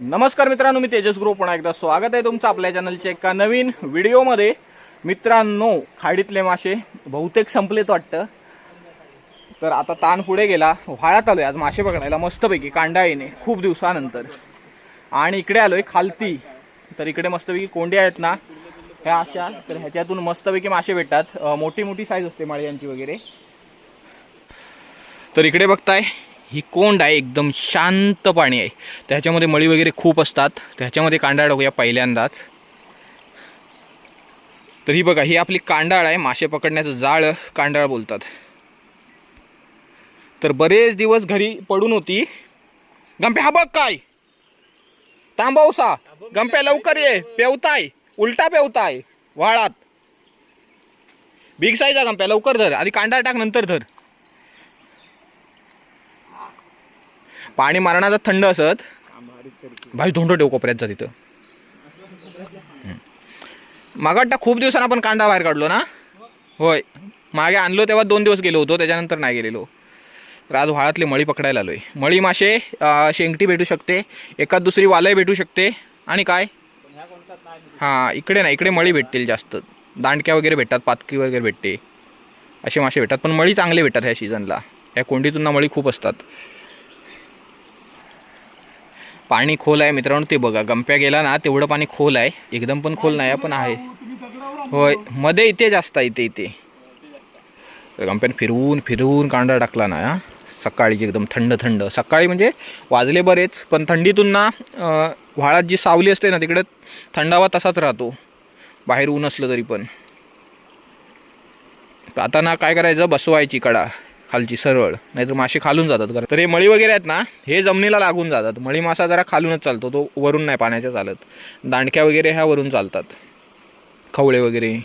नमस्कार मित्रांनो मी तेजस ग्रुप. पुन्हा एकदा स्वागत आहे तुमचं आपल्या चॅनलच्या एका नवीन व्हिडिओमध्ये. मित्रांनो खाडीतले मासे बहुतेक संपलेत वाटतं. तर आता ताण पुढे गेला. व्हाळ्यात आलोय आज मासे पकडायला मस्तपैकी कांडाळीने खूप दिवसानंतर. आणि इकडे आलोय खालती. तर इकडे मस्तपैकी कोंडी आहेत ना ह्या अशा. तर ह्याच्यातून मस्तपैकी मासे भेटतात. मोठी मोठी साईज असते माळ्यांची वगैरे. तर इकडे बघताय ही कोंड आहे एकदम शांत पाणी आहे. त्याच्यामध्ये मळी वगैरे खूप असतात. त्याच्यामध्ये कांडाळ टाकूया पहिल्यांदाच. तर ही बघा ही आपली कांडाळ आहे मासे पकडण्याचं जाळ कांडाळ बोलतात. तर बरेच दिवस घरी पडून होती. गंप्या हा बघ काय. तांबवसा गंप्या लवकर ये. पेवताय. उलटा पेवताय. वाळात. बिग साईज आहे गंप्या लवकर धर. आधी कांडाळ टाक नंतर धर. पाणी मारण्याचा थंड असत. भाई धोंड ठेव कोपऱ्यात जा तिथं. मागा वाटतं खूप दिवसानं आपण कांदा बाहेर काढलो ना? होय. मागे आणलो तेव्हा दोन दिवस गेलो होतो त्याच्यानंतर नाही गेलेलो. तर आज व्हाळातले मळी पकडायला आलोय. मळी मासे शेंगटी भेटू शकते. एकाच दुसरी वालय भेटू शकते. आणि काय? हां इकडे ना इकडे मळी भेटतील जास्त. दांडक्या वगैरे भेटतात पातकी वगैरे भेटते. असे मासे भेटतात पण मळी चांगले भेटतात ह्या सीझनला या कोंडीतून ना मळी खूप असतात. पाणी खोल आहे मित्रांनो ते बघा गंप्या गेला ना तेवढं पाणी खोल आहे. एकदम पण खोल नाही पण आहे. होयमध्ये इथे जास्त आहे इथे इथे. तर गंप्याने फिरवून फिरवून कांदा टाकला ना हा. सकाळीची एकदम थंड थंड. सकाळी म्हणजे वाजले बरेच पण थंडीतून ना व्हाळात जी सावली असते ना तिकडे थंडावा तसाच राहतो. बाहेर ऊन असलं तरी पण. आता ना काय करायचं? बसवायची कडा. खालची सरळ नाहीतर मासे खालून जातात. कारण तर हे मळी वगैरे आहेत ना हे जमिनीला लागून जातात. मळी मासा जरा खालूनच चालतो तो वरून नाही पाण्याच्या चालत. दांडक्या वगैरे ह्या वरून चालतात. खवळे वगैरे.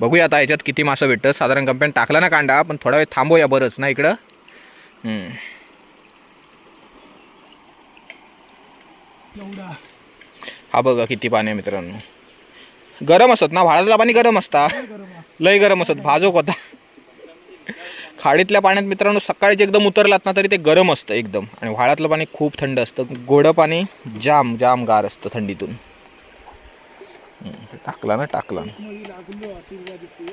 बघूया आता याच्यात किती मासं भेटतं साधारण कंपॅन टाकला ना कांडा पण थोडा वेळ थांबूया बरंच ना इकडं? हा बघा किती पाणी आहे मित्रांनो. गरम असत ना व्हाळातलं पाणी गरम असता? लय गरम असत. भाजोक होता. खाडीतल्या पाण्यात मित्रांनो सकाळीच एकदम उतरलात ना तरी ते गरम असतं एकदम. आणि व्हाळातलं पाणी खूप थंड असतं. गोडं पाणी जाम जाम गार असतं थंडीतून. टाकला ना टाकला ना.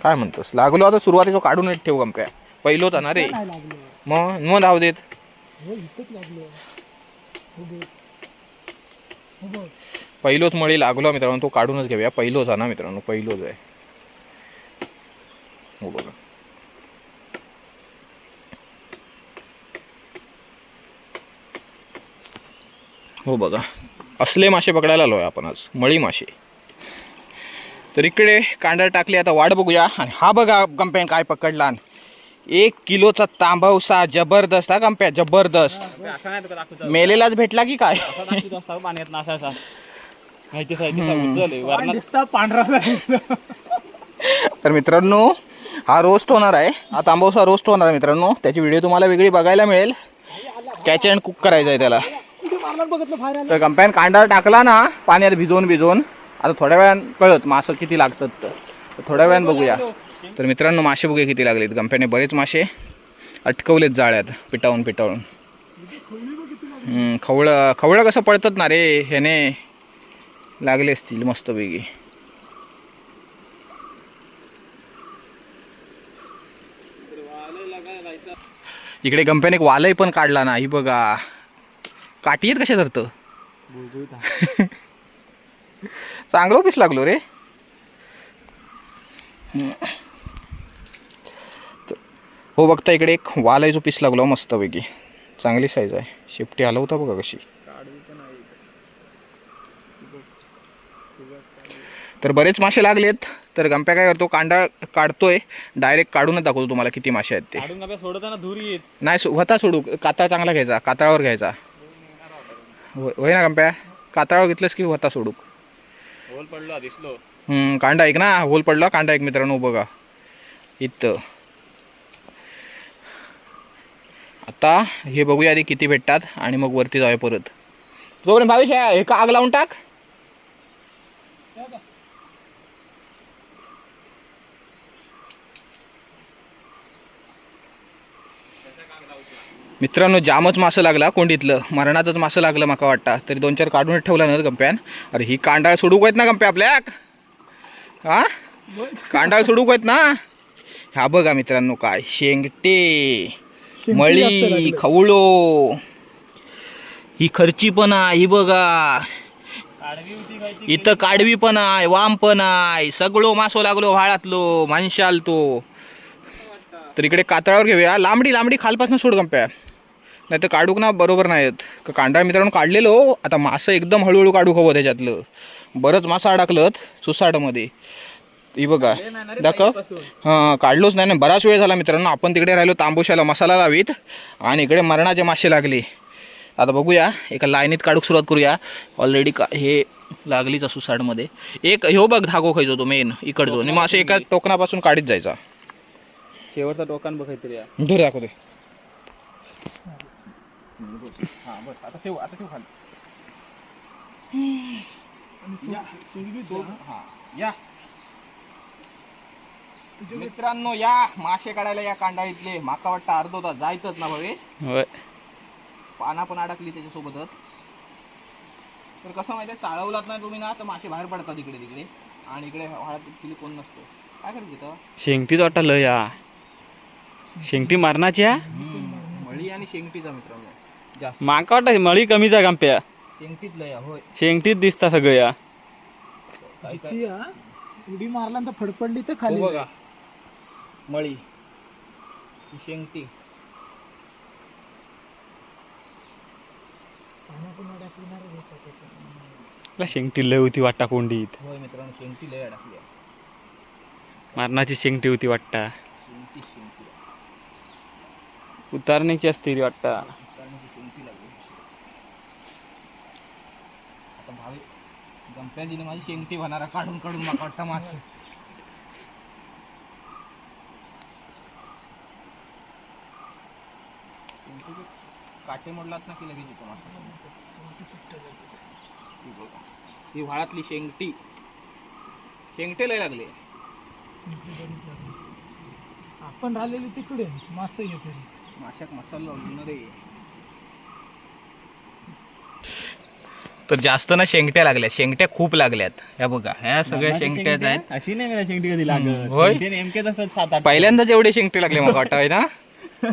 काय म्हणतोस? लागलो आता सुरुवातीचं काढूनच ठेव काय पहिलं होता ना रे. मग मग धाव देत. पहिलोच मळी लागलो मित्रांनो तो काढूनच घेऊया. पहिलोच हा ना मित्रांनो पहिलोच आहे. हो बघा. हो बघा. असले मासे पकडायला आलोय आपण आज. मळी मासे. तर इकडे कांदा टाकली आता वाट बघूया. आणि हा बघा कंप्यान काय पकडला. एक किलोचा तांबवसा जबरदस्त हा कंप्या जबरदस्त. मेलेलाच भेटला की काय? असं दाखवतो असता पाण्यात ना असा असा माहिती माहिती उचल वरणात दिसता पांढरा तर मित्रांनो हा रोस्ट होणार आहे. हा तांबवसा रोस्ट होणार आहे मित्रांनो. त्याची व्हिडिओ तुम्हाला वेगळी बघायला मिळेल. कॅच अँड कुक करायचं आहे त्याला. तर कंपॅन कांदा टाकला ना पाण्यात भिजवून भिजवून. आता थोड्या वेळान कळत मासं किती लागतात तर. थोड्या वेळान बघूया. तर मित्रांनो मासे बघूया किती लागलेत. गंप्याने बरेच मासे अटकवलेत जाळ्यात पिटावून पिटावून. खवळं खवळं कसं पळतात ना रे ह्याने. लागले असतील मस्तपैकी. इकडे गंप्याने एक वालय पण काढला ना ही बघा. काठी आहेत कशा धरतं चांगलं पीस लागलो रे. हो बघता इकडे एक वालायचो पीस लागलो मस्तपैकी. चांगली साईज आहे. शेपटी हलवता बघा कशी. तर बरेच मासे लागलेत. तर गंप्या काय करतो कांदा काढतोय. डायरेक्ट काढूनच दाखवतो तुम्हाला किती मासे आहेत ते. सोडताना धूर येत. नाही सो- होता सोडू. कातळ चांगला घ्यायचा. कातळावर घ्यायचा. होय होय ना गंप्या कातळावर घेतलंस की होता सोडूक? होल पडलो दिसलो. हम्म, कांदा एक ना. होल पडला कांदा एक मित्रांनो बघा. इथं. आता हे बघूया आधी किती भेटतात आणि मग वरती जाऊया परत. तोपर्यंत भावेश हे का आग लावून टाक? मित्रांनो जामच मासं लागला कोंडीतलं. मरणाचंच मासं लागलं माका वाटतं. तरी दोन चार काढून ठेवला ना गंप्यान. अरे ही कांडाळ सोडूक आहेत ना गंप्या आपल्याक हा? कांडाळ सोडूक आहेत ना? ह्या बघा मित्रांनो काय. शेंगटे मळी. खवळो. ही खर्ची पण आहे ही बघा. इथं काडवी पण आहे वाम पण आहे. सगळो मासो लागलो व्हाळातलो माणशाल तो तर इकडे कातळावर घेऊया. लांबडी लांबडी खालपासून सोड गंप्या. नाही तर काढूक ना बरोबर नाहीत. क- कांडाळ मित्रांनो काढलेलो आता मासं एकदम हळूहळू काढूक हवं त्याच्यातलं. बरंच मासं अडकलत सुसाटमध्ये. ही बघा दाखव. हां काढलोच नाही ना बराच वेळ झाला मित्रांनो. आपण तिकडे राहिलो तांबूशाला मसाला लावीत आणि इकडे मरणाचे मासे लागले. आता बघूया एका लाईनीत काढूक सुरुवात करूया. ऑलरेडी का हे लागलीच असू साडमध्ये. एक ह्यो बघ धागो खायचो तो मेन इकडचो. आणि मग असं एका टोकनापासून काढीत जायचा. शेवटचा टोकान बघ काहीतरी या. धर दाखवते हा बस आता ठेव आता ठेव खाली हां या. मित्रांनो या मासे काढायला या? कांडाळीतले माका वाटतं अर्धो तास जायतच ना भवेश पाना पण अडकली त्याच्यासोबतच तर कसं माहिती चाळवलात नाही तुम्ही ना तर मासे बाहेर पडतात इकडे तिकडे आणि इकडे हळद तिला कोण नसतो काय करत तिथं शेंगटीच वाटलं या शेंगटी मारणाची मळी आणि शेंगटीचा मित्रांनो माका वाटतं मळी कमीचा गंप्या शेंगटीत लय होय. शेंगटीच दिसता सगळं या काय काय? ती हा, उडी मारल्यानंतर फडफडली तर खाली हो बघा मळी. ही शेंगटी शेंगटी लय होती वाटता कोंडीत. होय मित्रांनो शेंगटी लय अडकली आहे. मारणाची शेंगटी होती वाटता. शेंगटी शेंगटी उतारण्याची असते वाटता कारण की शेंगटी लागली आता भावी. दिली माझी शेंगटी होणारा काढून काढून मला वाटतं मास. काटे मोडलात ना की लगेच येतो मासा. ही बघा. व्हाळातली शेंगटी शेंगटे लय लागले. आपण राहिलेली तिकडे. मस्त येते. माशाक मसाला लावून रे तर जास्त ना शेंगट्या लागल्या शेंगट्या खूप लागल्यात. ह्या बघा ह्या सगळ्या शेंगट्याच आहेत. अशी नाही मला शेंगटी कधी लागत. होय? शेंगटी नेमकेच असतात सात आठ पहिल्यांदाच एवढे शेंगटे लागले मला वाटतं आहे ना?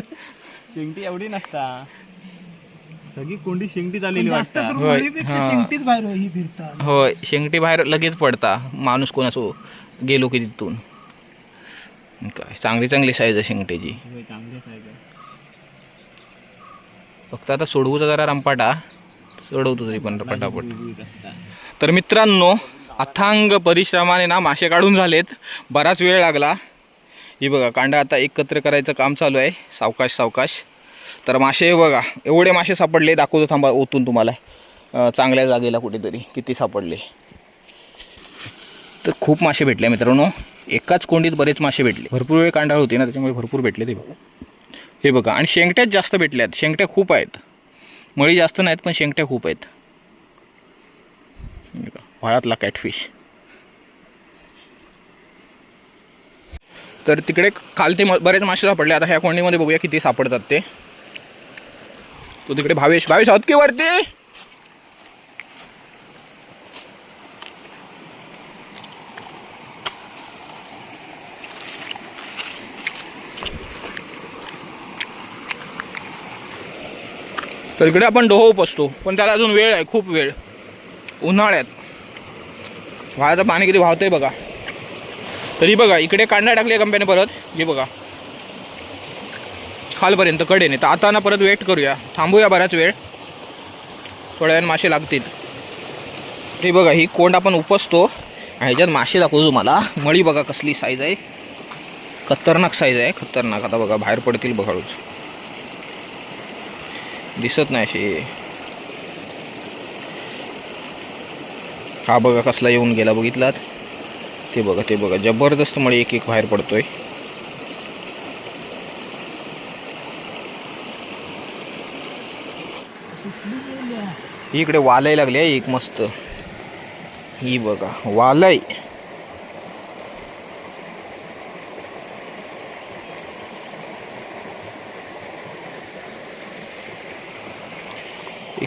शेंगटी एवढी नसता. सगळी कोंडी शेंगटी झालेली जास्त वाटता करून होय. हा. शेंगटीच बाहेर ही फिरतात. होय शेंगटी बाहेर लगेच पडता. माणूस कोण असो गेलो की तिथून. काय चांगली चांगली साईज आहे शेंगटेची होय, चांगली. फक्त आता सोडवूचा जरा रंपाटा सोडवतो तरी पण पटापट. तर मित्रांनो अथांग परिश्रमाने ना मासे काढून झालेत. बराच वेळ लागला. ही बघा कांडा आता एकत्र करायचं काम चालू आहे. सावकाश सावकाश. तर मासे बघा एवढे मासे सापडले. दाखवतो थांबा ओतून तुम्हाला. चांगल्या जागेला कुठेतरी किती सापडले. तर खूप मासे भेटले मित्रांनो. एकाच कोंडीत बरेच मासे भेटले. भरपूर वेळ कांडाळ होती ना त्याच्यामुळे भरपूर भेटले ते बघा. हे बघा आणि शेंगट्याच जास्त भेटल्यात. शेंगट्या खूप आहेत. मळी जास्त नाहीत पण शेंगट्या खूप आहेत. हे व्हाळातला कॅटफिश तर तिकडे खालते ते बरेच मासे सापडले. आता ह्या कोंडीमध्ये बघूया किती सापडतात ते. तो तिकडे भावेश भावेश आहोत की वरती तर इकडे आपण डोहो उपसतो. पण त्याला अजून वेळ आहे खूप वेळ. उन्हाळ्यात. व्हाळाचं पाणी किती वाहतंय बघा. तरी बघा इकडे कांदा टाकली कंपनी परत. हे बघा. खालपर्यंत कडेने. तर आता ना परत वेट करूया. थांबूया बराच वेळ. थोड्या वेळ मासे लागतील. ते बघा ही कोंड आपण उपसतो. आणि ह्याच्यात मासे दाखवतो तुम्हाला. मळी बघा कसली साईज आहे. खतरनाक साईज आहे. खतरनाक. आता बघा बाहेर पडतील बघाडूच दिसत नाही असे हा बघा कसला येऊन गेला बघितलात? ते बघा ते बघा. जबरदस्त मळे एक एक बाहेर पडतोय. ही इकडे वालय लागली आहे एक मस्त. ही बघा वालय.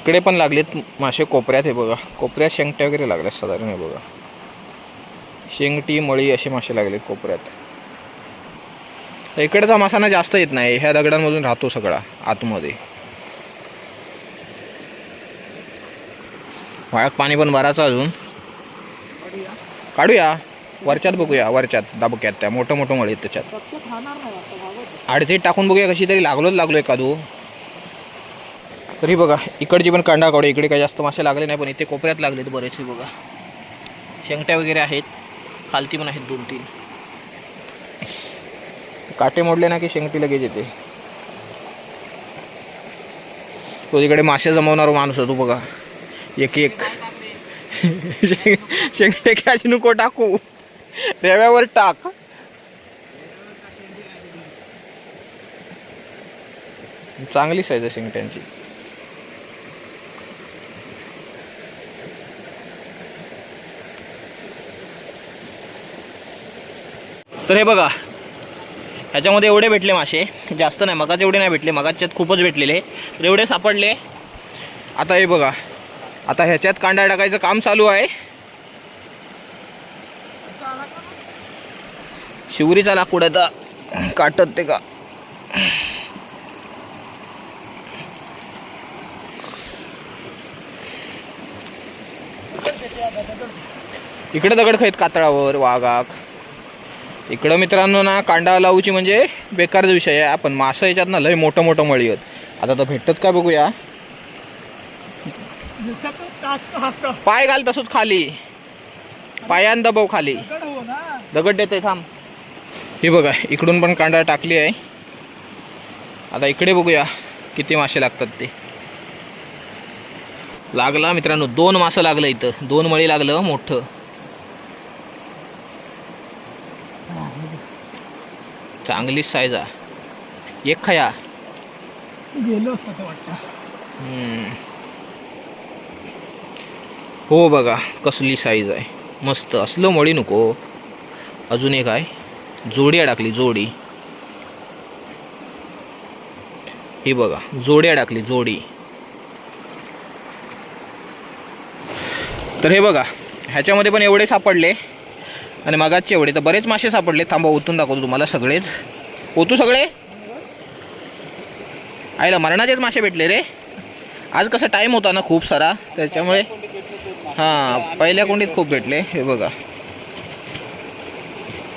इकडे पण लागलेत मासे कोपऱ्यात हे बघा. कोपऱ्यात शेंगट्या वगैरे लागल्या साधारण हे बघा. शेंगटी मळी असे मासे लागलेत कोपऱ्यात. इकडचा मासाना जास्त येत नाही. ह्या दगडांमधून राहतो सगळा आतमध्ये. वाळ्यात पाणी पण बराच अजून. काढूया. वरच्यात बघूया वरच्यात दाबक्यात त्या. मोठं मोठं मळी आहेत त्याच्यात. आडतीत टाकून बघूया कशी तरी लागलोच लागलो एखादू. तरी बघा इकडची पण कांडा काढू इकडे काही जास्त मासे लागले नाही पण इथे कोपऱ्यात लागलेत बरेचसे बघा. शेंगट्या वगैरे आहेत खालती पण आहेत दोन तीन काटे मोडले ना की शेंगटी लगेच येते. तो तिकडे मासे जमवणारा माणूस होतो बघा. एक एक शेंगटे कॅच नको टाकू. रेव्यावर टाक. चांगली साईज आहे शेंगट्यांची. तर हे बघा ह्याच्यामध्ये एवढे भेटले मासे जास्त नाही मगाच एवढे नाही भेटले मगाच्यात खूपच भेटलेले. तर एवढे सापडले. आता हे बघा आता ह्याच्यात कांदा टाकायचं काम चालू आहे. शिवरीचा लाकूड आता काटत ते का? इकडे दगड खायत कातळावर वाघाक. इकडं मित्रांनो ना कांडा लावूची म्हणजे बेकारचा विषय आहे. पण मासं याच्यात ना लय मोठं मोठं मळी आहेत. आता तर भेटत का बघूया. पाय घाल तसंच खाली. पायान दबाव खाली. दगड दगड देते थांब. हे बघा इकडून पण कांडा टाकली आहे. आता इकडे बघूया किती मासे लागतात ते. लागला मित्रांनो दोन मासं लागलं इथं. दोन मळी लागलं मोठं. चांगलीच साईज आहे. एक खया. गेलो असतं वाटतं. हो बघा कसली साईज आहे. मस्त असलं मळी नको. अजून एक आहे. जोडी अडकली जोडी. ही बघा जोडी अडकली जोडी. तर हे बघा ह्याच्यामध्ये पण एवढे सापडले. आणि मागात एवढे. तर बरेच मासे सापडले. थांबा ओतून दाखवतो तुम्हाला सगळेच. ओतू सगळे? आईला मरणाचेच मासे भेटले रे. आज कसा टाईम होता ना खूप सारा. त्याच्यामुळे हां पहिल्या कोंडीत खूप भेटले. हे बघा.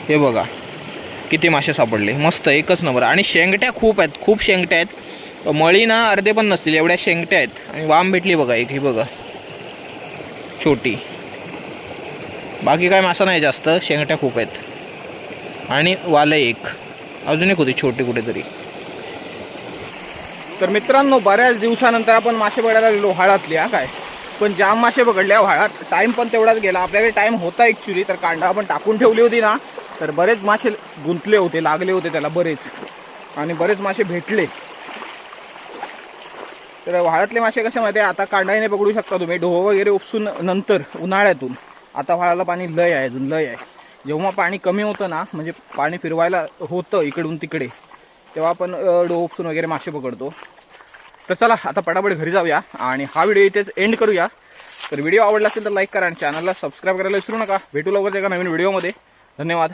हे बघा. किती मासे सापडले. मस्त एकच नंबर आणि शेंगट्या खूप आहेत. खूप शेंगट्या आहेत. मळी ना अर्धे पण नसतील. एवढ्या शेंगट्या आहेत. आणि वाम भेटली बघा एक. ही बघा. छोटी. बाकी काय मासा नाही जास्त शेंगट्या खूप आहेत. आणि वाले एक. अजून एक होती छोटी कुठेतरी. तर मित्रांनो बऱ्याच दिवसानंतर आपण मासे बघायला गेलो व्हाळातली हा काय? पण जाम मासे पकडल्या व्हाळात टाईम पण तेवढाच गेला. आपल्याकडे टाईम होता ॲक्च्युली तर कांदा आपण टाकून ठेवली होती ना तर बरेच मासे गुंतले होते लागले होते त्याला बरेच. आणि बरेच मासे भेटले. तर व्हाळातले मासे कसे माहिती आहे? आता कांडाईने पकडू शकता तुम्ही. डोह वगैरे उपसून नंतर उन्हाळ्यातून. आता व्हाळाला पाणी लय आहे अजून लय आहे. जेव्हा पाणी कमी होतं ना म्हणजे पाणी फिरवायला होतं इकडून तिकडे तेव्हा आपण अ, उपसून वगैरे मासे पकडतो. तर चला आता पटापट घरी जाऊया आणि हा व्हिडिओ इथेच एंड करूया. तर व्हिडिओ आवडला असेल तर लाईक करा आणि चॅनलला सबस्क्राईब करायला विसरू नका. भेटू लवकरच एका नवीन व्हिडिओमध्ये धन्यवाद.